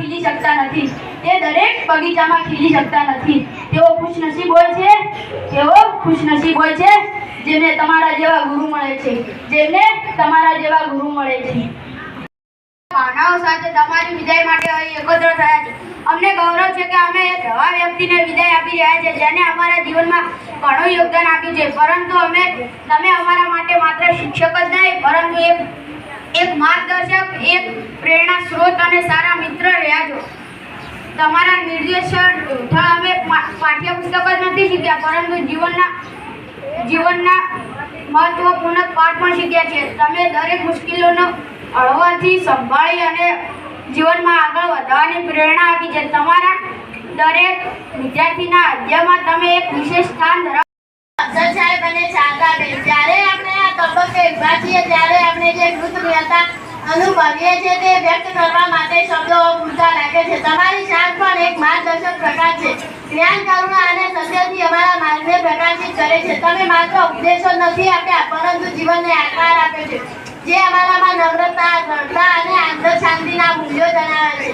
ખીલી શકતા નથી. તે દરેક બગીચામાં ખીલી શકતા નથી. તેઓ ખુશનસીબ હોય છે? તેઓ ખુશનસીબ હોય છે? જેમને તમારા જેવા ગુરુ મળે છે. જેમને તમારા જેવા ગુરુ મળે છે. માનવ સાથે તમારી વિદાય માટે અહીં એકત્ર થયા છે. અમને ગૌરવ છે કે અમે એક એવા વ્યક્તિને વિદાય આપી રહ્યા છે, જેને અમારા જીવનમાં ઘણું યોગદાન આપ્યું છે. પરંતુ અમે, તમે અમારા માટે માત્ર શિક્ષક જ નહીં, પરંતુ એક એક માર્ગદર્શક, એક પ્રેરણા સ્ત્રોત અને સારા મિત્ર રહ્યા છો. તમારા નિર્દેશન અમે પાઠ્યપુસ્તક જ નથી શીખ્યા, પરંતુ જીવનના જીવનના મહત્વપૂર્ણ પાઠ પણ શીખ્યા છે તમે દરેક મુશ્કેલીઓનો હળવાથી સંભાળી અને જીવનમાં આગળ વધવાની પ્રેરણા આપી છે. તમારા દરેક વિદ્યાર્થીના અધ્યયમાં તમે એક વિશેષ સ્થાન ધરાવો. સાહેબ અને શારદાબેન જ્યારે આપણે તબક્કે ઊભા છીએ ત્યારે આપણે જે કૃતજ્ઞતા અનુભવીએ છીએ તે વ્યક્ત કરવા માટે શબ્દો પૂરતા લાગે છે. તમારી શાન પણ એક માર્ગદર્શક પ્રકાર છે. જ્ઞાન, કરુણા અને સત્યથી અમારા માર્ગને પ્રકાશિત કરે છે. તમે માત્ર ઉપદેશો નથી આપ્યા, પરંતુ જીવનને આકાર આપે છે, જે અમારામાં નમ્રતા, દ્રઢતા અને આંતર શાંતિના મૂલ્યો જણાવે છે.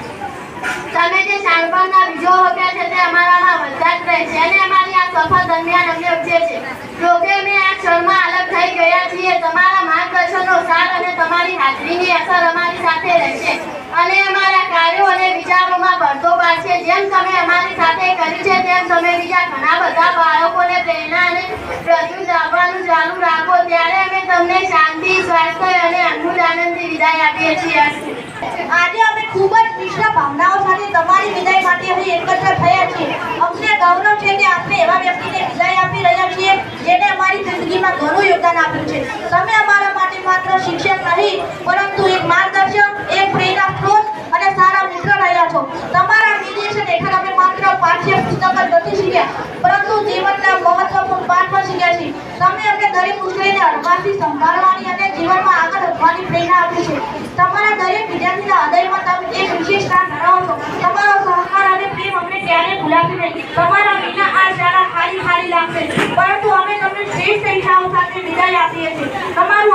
તમે જે શાણપણના બીજો રોપ્યા છે તે અમારામાં વધતા જ રહે છે અને અમારી આ સફર દરમિયાન અમને ઉપજે છે જોકે અમે આ ક્ષણમાં અલગ થઈ ગયા છીએ તમારા માર્ગદર્શનનો સાર અને તમારી હાજરીની અસર અમારી સાથે રહેશે અને અમારા કાર્યો અને વિચારોમાં ભરતો પાડશે જેમ તમે અમારી સાથે કર્યું છે, તેમ તમે બીજા ઘણા બધા બાળકોને પ્રેરણા અને પ્રજુ આપવાનું ચાલુ રાખો. ત્યારે અમે તમને શાંતિ, સ્વાસ્થ્ય અને અનમૂલ આનંદથી વિદાય આપીએ છીએ. આજે અમે ખૂબ જ મિશ્ર ભાવનાઓ સાથે તમારી વિદાય માટે અહીં એકત્ર થયા છીએ અમને ગૌરવ છે કે આપણે એવા વ્યક્તિને વિદાય આપી રહ્યા છીએ જેને અમારી જિંદગીમાં ઘણું યોગદાન આપ્યું છે તમે અમારા માટે માત્ર શિક્ષક નહીં પરંતુ એક માર્ગદર્શક એક પ્રેરણા સ્ત્રોત અને સારા મિત્ર રહ્યા છો તમારા નિર્દેશન હેઠળ અમે માત્ર પાઠ્ય પુસ્તક નથી શીખ્યા. પરંતુ જીવનના મહત્વપૂર્ણ પાઠમાં શીખ્યા છે તમે અમને દરેક મુશ્કેલીને અડવાથી સંભાળવાની અને જીવનમાં આગળ વધવાની પ્રેરણા આપી છે. તમારા દરેક વિદ્યાર્થીના હૃદયમાં તમે એક વિશેષ સ્થાન ધરાવો છો. તમારો સહકાર અને પ્રેમ અમને ક્યારેય ભૂલાશે નહીં તમારા વિના આ શાળા ખાલી ખાલી લાગશે. પરંતુ અમે તમને શ્રેષ્ઠ ઈચ્છાઓ સાથે વિદાય આપીએ છીએ. તમારા